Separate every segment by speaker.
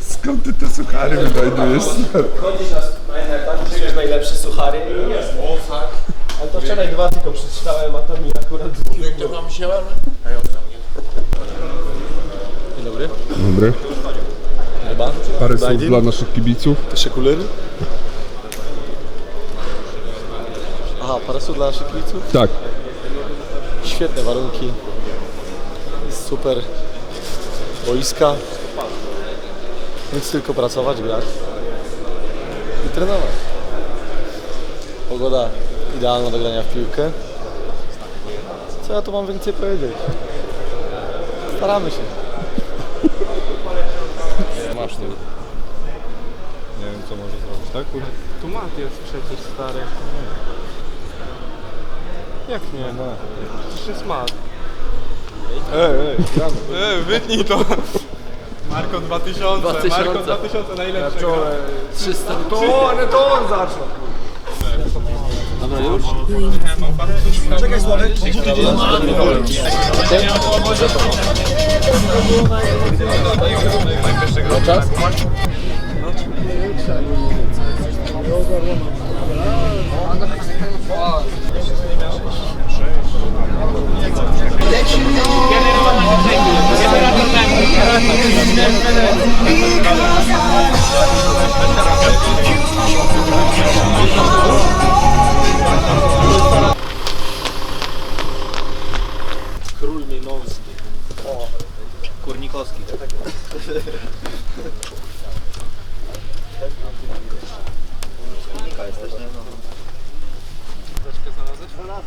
Speaker 1: Skąd ty te suchary wynajdujesz?
Speaker 2: Chodzisz na, na etap, czujesz najlepsze suchary i jest. Ale to wczoraj dwa tylko przeczytałem, a to mi akurat dwóch.
Speaker 1: Dobry. Parę słów dla naszych kibiców.
Speaker 2: Jeszcze kulery? Aha, parasol dla naszych kibiców?
Speaker 1: Tak.
Speaker 2: Świetne warunki. Super. Boiska. Nic tylko pracować, grać i trenować. Pogoda idealna do grania w piłkę. Co ja tu mam więcej powiedzieć? Staramy się.
Speaker 3: Masz tu. Nie wiem co może zrobić, tak? Kurde.
Speaker 4: Tu mat jest przecież stary. Jak nie? No. Przecież jest mat.
Speaker 3: Ej, ej, gramy.
Speaker 4: Ej, wytnij to. Marko 2000,
Speaker 2: 2000.
Speaker 4: Marko 2000 najlepsze.
Speaker 3: Wczoraj
Speaker 2: 300
Speaker 3: To, ale to on zaczął.
Speaker 2: Dobra, już? Czas? Król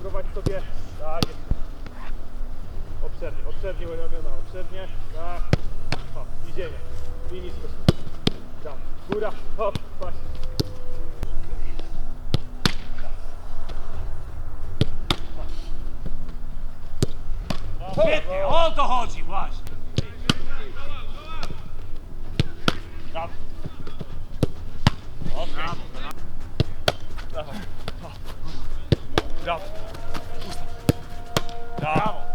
Speaker 4: Prowadź sobie. Tak. Obszernie, obszernie ramiona, obszernie. Tak. Hop, idziemy. I nisko. Tak. Góra, hop, patrz.
Speaker 5: Świetnie, o to chodzi właśnie. Brawo. Okej.
Speaker 4: Brawo.
Speaker 5: Brawo. Brawo,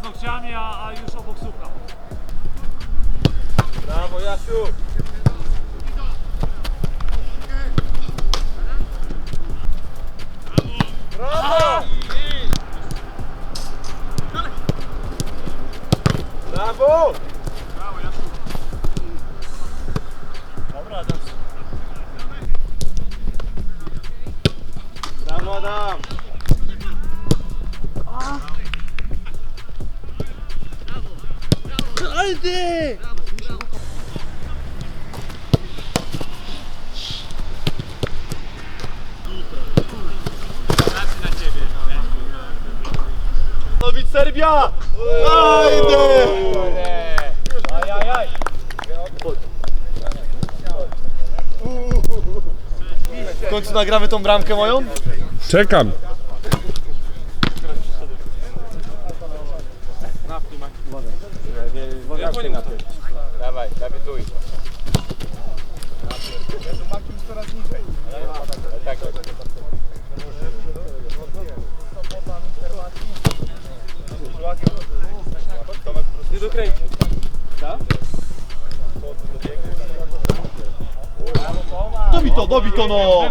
Speaker 5: paznokciami, a, a już obok słucha.
Speaker 4: Brawo, Jasiu. Brawo! Brawo! Serbia! Ajde!
Speaker 2: W końcu nagramy tą bramkę moją?
Speaker 1: Czekam.
Speaker 4: Nie
Speaker 2: Dobij to, dobij to no!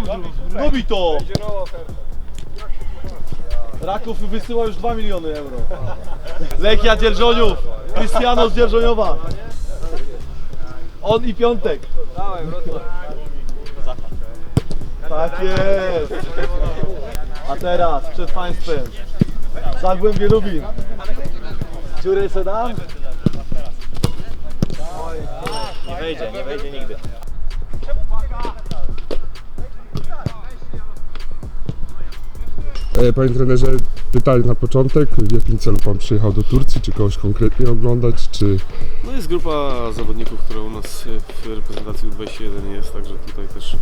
Speaker 2: Dobij to! Raków wysyła już 2 miliony euro. Lechia Dzierżoniów, Cristiano z Dzierżoniowa. On i Piątek. Tak jest. A teraz przed Państwem Zagłębie Lubin. Dziury Sedan?
Speaker 5: Nie wejdzie, nie wejdzie nigdy.
Speaker 1: E, Panie trenerze, pytanie na początek. W jakim celu Pan przyjechał do Turcji? Czy kogoś konkretnie oglądać, czy...
Speaker 6: No jest grupa zawodników, która u nas w reprezentacji U21 jest, także tutaj też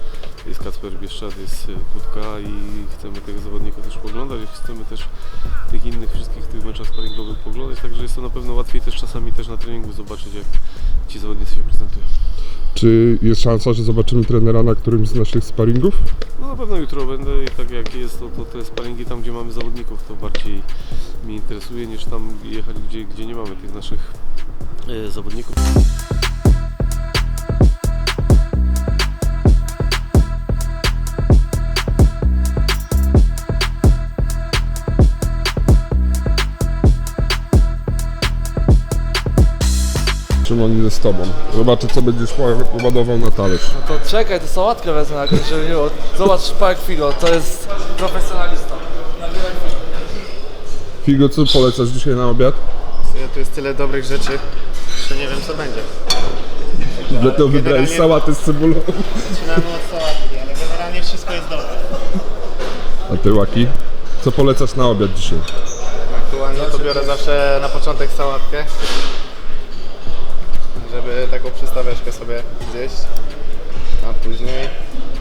Speaker 6: jest Kacper Bieszczad, jest Kutka i chcemy tego zawodnika też poglądać, i chcemy też tych innych wszystkich tych meczach sparingowych poglądać, także jest to na pewno łatwiej też czasami też na treningu zobaczyć jak ci zawodnicy się prezentują.
Speaker 1: Czy jest szansa, że zobaczymy trenera na którymś z naszych sparingów?
Speaker 6: No na pewno jutro będę i tak jak jest, to, to te sparingi tam gdzie mamy zawodników to bardziej mnie interesuje niż tam jechać gdzie, gdzie nie mamy tych naszych e, zawodników.
Speaker 1: Z Tobą. Zobaczę, co będziesz ładował na talerz.
Speaker 7: To czekaj, to sałatkę wezmę jakąś, żeby miło. Zobacz Park Figo, to jest profesjonalista.
Speaker 1: Figo, co polecasz dzisiaj na obiad?
Speaker 2: Tu jest tyle dobrych rzeczy, że nie wiem co będzie.
Speaker 1: Dlatego wybrałeś sałatę z cebulą.
Speaker 2: Zaczynamy od sałatki, ale generalnie wszystko jest dobre.
Speaker 1: A Ty, Łaki? Co polecasz na obiad dzisiaj?
Speaker 8: Aktualnie to biorę zawsze na początek sałatkę, żeby taką przystawiaczkę sobie zjeść, a później,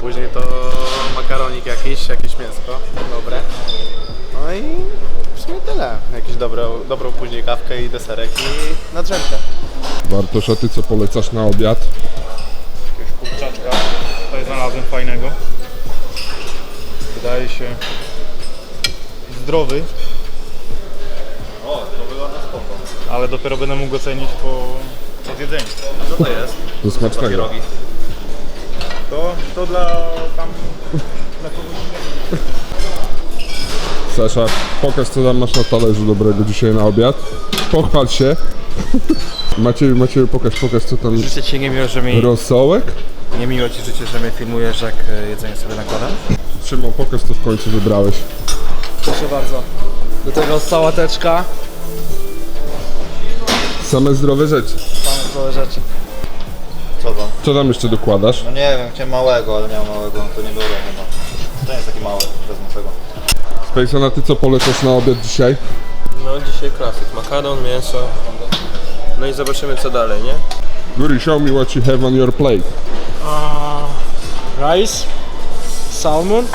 Speaker 8: później to makaronik jakiś, jakieś mięsko, dobre. No i w sumie tyle. Jakieś dobrą, dobrą później kawkę i deserek i na drzemkę.
Speaker 1: Bartosz, a Ty co polecasz na obiad?
Speaker 3: Jakiegoś kurczaczka tutaj znalazłem fajnego. Wydaje się zdrowy. O, to wygląda spoko. Ale dopiero będę mógł ocenić po, po zjedzeniu.
Speaker 1: Do smacznego.
Speaker 3: To, to dla tam dla kogoś innego.
Speaker 1: Sasza, pokaż co tam masz na talerzu dobrego dzisiaj na obiad. Pochwal się. Macieju, Macieju, pokaż, pokaż co tam...
Speaker 9: Życzę Ci niemiło, że mi,
Speaker 1: Rosołek?
Speaker 9: niemiło Ci życzę, że mnie filmujesz, jak e, jedzenie sobie nakładam.
Speaker 1: Szymon, pokaż co w końcu wybrałeś.
Speaker 7: Proszę bardzo. Do tego sałateczka,
Speaker 1: Same zdrowe rzeczy.
Speaker 7: Całe rzeczy.
Speaker 8: Co to?
Speaker 1: Co tam jeszcze dokładasz?
Speaker 8: No nie wiem, chciałem małego, ale nie mam małego, to nie biorę chyba. To nie jest taki mały, wezmę tego.
Speaker 1: Spacon, a ty co polecasz na obiad dzisiaj?
Speaker 2: No dzisiaj klasyk, makaron, mięso. No i zobaczymy co dalej, nie?
Speaker 1: Guri, show me what you have on your plate.
Speaker 4: Rice, salmon,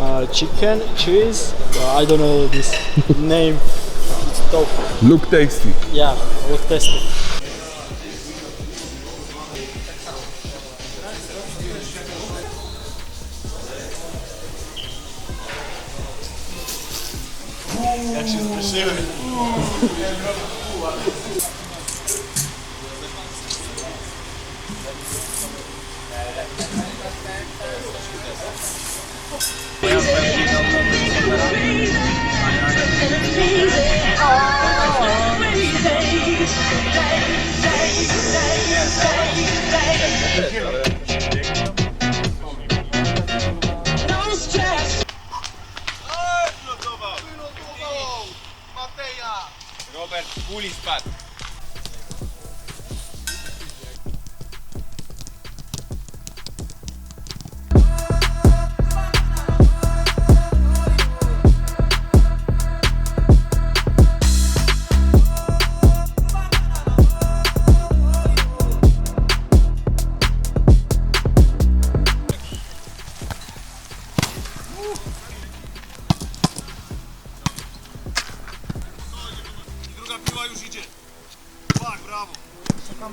Speaker 4: uh, chicken, cheese. Uh, I don't know this name. It's tofu.
Speaker 1: Look tasty.
Speaker 4: Yeah,
Speaker 8: Ooh. That shit's for sure.